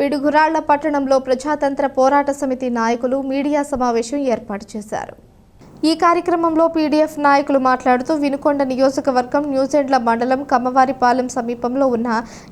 పిడుగురాళ్ళ పట్టణంలో ప్రజాతంత్ర పోరాట సమితి నాయకులు మీడియా సమావేశం ఏర్పాటు చేశారు. ఈ కార్యక్రమంలో పీడీఎఫ్ నాయకులు మాట్లాడుతూ వినుకొండ నియోజకవర్గం న్యూజెండ్ల మండలం కమ్మవారిపాలెం సమీపంలో ఉన్న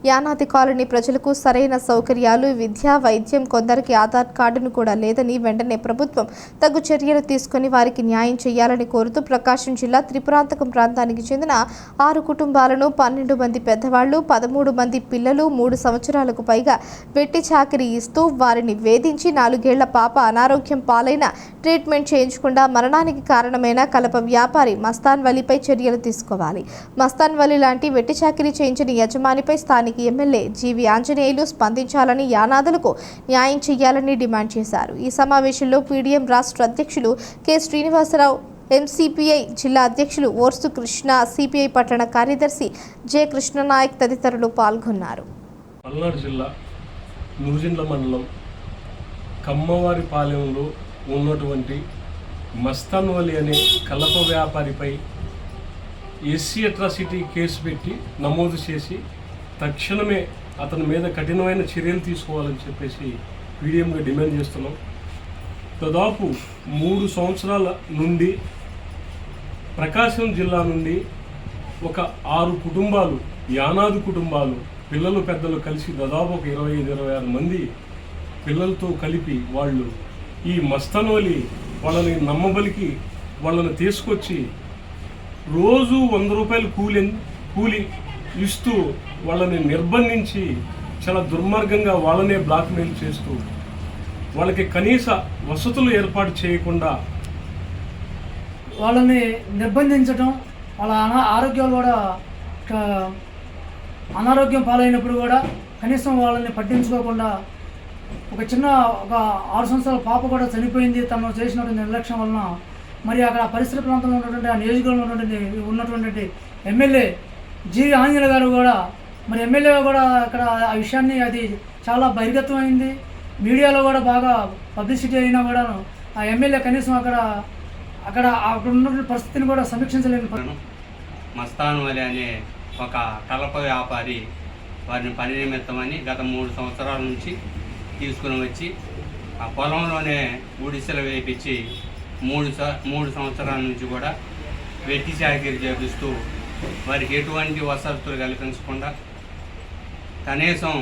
యానాది కాలనీ ప్రజలకు సరైన సౌకర్యాలు విద్య వైద్యం కొందరికి ఆధార్ కార్డును కూడా లేదని వెంటనే ప్రభుత్వం తగు చర్యలు తీసుకుని వారికి న్యాయం చేయాలని కోరుతూ ప్రకాశం జిల్లా త్రిపురాంతకం ప్రాంతానికి చెందిన ఆరు కుటుంబాలను పన్నెండు మంది పెద్దవాళ్ళు పదమూడు మంది పిల్లలు మూడు సంవత్సరాలకు పైగా వెట్టి చాకరీ ఇస్తూ వారిని వేధించి నాలుగేళ్ళ పాప అనారోగ్యం పాలైన ట్రీట్మెంట్ చేయించకుండా మరణానికి కారణమైన కలప వ్యాపారి మస్తాన్ వలీపై చర్యలు తీసుకోవాలి. మస్తాన్ వలి లాంటి వెట్టి చాకిరీ చేయించిన యజమానిపై స్థానిక ఎమ్మెల్యే జీవి ఆంజనేయులు స్పందించాలని యానాదులకు న్యాయం చేయాలని డిమాండ్ చేశారు. ఈ సమావేశంలో పీడీఎం రాష్ట్ర అధ్యక్షులు కె. శ్రీనివాసరావు ఎంసీపీఐ జిల్లా అధ్యక్షులు ఓర్సు కృష్ణ సిపిఐ పట్టణ కార్యదర్శి జె. కృష్ణనాయక్ తదితరులు పాల్గొన్నారు. పల్నాడు జిల్లా నూజిండ్ల మండలం కమ్మవారిపాలెంలో ఉన్నటువంటి మస్తాన్వలి అనే కలప వ్యాపారిపై ఎస్సీ అట్రాసిటీ కేసు పెట్టి నమోదు చేసి తక్షణమే అతని మీద కఠినమైన చర్యలు తీసుకోవాలని చెప్పేసి పీడిఎంగా డిమాండ్ చేస్తున్నాం. దాదాపు మూడు సంవత్సరాల నుండి ప్రకాశం జిల్లా నుండి ఒక ఆరు కుటుంబాలు యానాది కుటుంబాలు పిల్లలు పెద్దలు కలిసి దాదాపు ఒక ఇరవై ఐదు ఇరవై ఆరు మంది పిల్లలతో కలిపి వాళ్ళు ఈ మస్తనోలి వాళ్ళని నమ్మబలికి వాళ్ళని తీసుకొచ్చి రోజు వంద రూపాయలు కూలి కూలి ఇస్తూ వాళ్ళని నిర్బంధించి చాలా దుర్మార్గంగా వాళ్ళనే బ్లాక్మెయిల్ చేస్తూ వాళ్ళకి కనీస వసతులు ఏర్పాటు చేయకుండా వాళ్ళని నిర్బంధించడం వాళ్ళ అనా ఆరోగ్యాలు కూడా అనారోగ్యం పాలైనప్పుడు కూడా కనీసం వాళ్ళని పట్టించుకోకుండా ఒక చిన్న ఒక ఆరు సంవత్సరాల పాప కూడా చనిపోయింది. తను చేసినటువంటి నిర్లక్ష్యం వలన మరి అక్కడ పరిసర ప్రాంతంలో ఉన్నటువంటి ఆ నియోజకవర్గంలో ఉన్నటువంటి ఉన్నటువంటి ఎమ్మెల్యే జీవి ఆంజనేయ గారు కూడా మరి ఎమ్మెల్యే కూడా అక్కడ ఆ విషయాన్ని అది చాలా బహిర్గతం అయింది మీడియాలో కూడా బాగా పబ్లిసిటీ అయినా కూడా ఆ ఎమ్మెల్యే కనీసం అక్కడ అక్కడ అక్కడ ఉన్నటువంటి పరిస్థితిని కూడా సమీక్షించలేని మస్తాను అలీ అనే ఒక కలప వ్యాపారి వారిని పని నిమిత్తమని గత మూడు సంవత్సరాల నుంచి తీసుకుని వచ్చి ఆ పొలంలోనే గుడిసెలు వేపించి మూడు స మూడు సంవత్సరాల నుంచి కూడా వెట్టి చాకరీ చేపిస్తూ వారికి ఎటువంటి వసతులు కల్పించకుండా కనీసం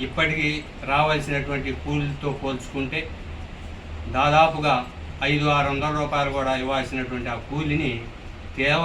ఇప్పటికీ రావాల్సినటువంటి కూలీలతో పోల్చుకుంటే దాదాపుగా ఐదు ఆరు వందల రూపాయలు కూడా ఇవ్వాల్సినటువంటి ఆ కూలిని కేవలం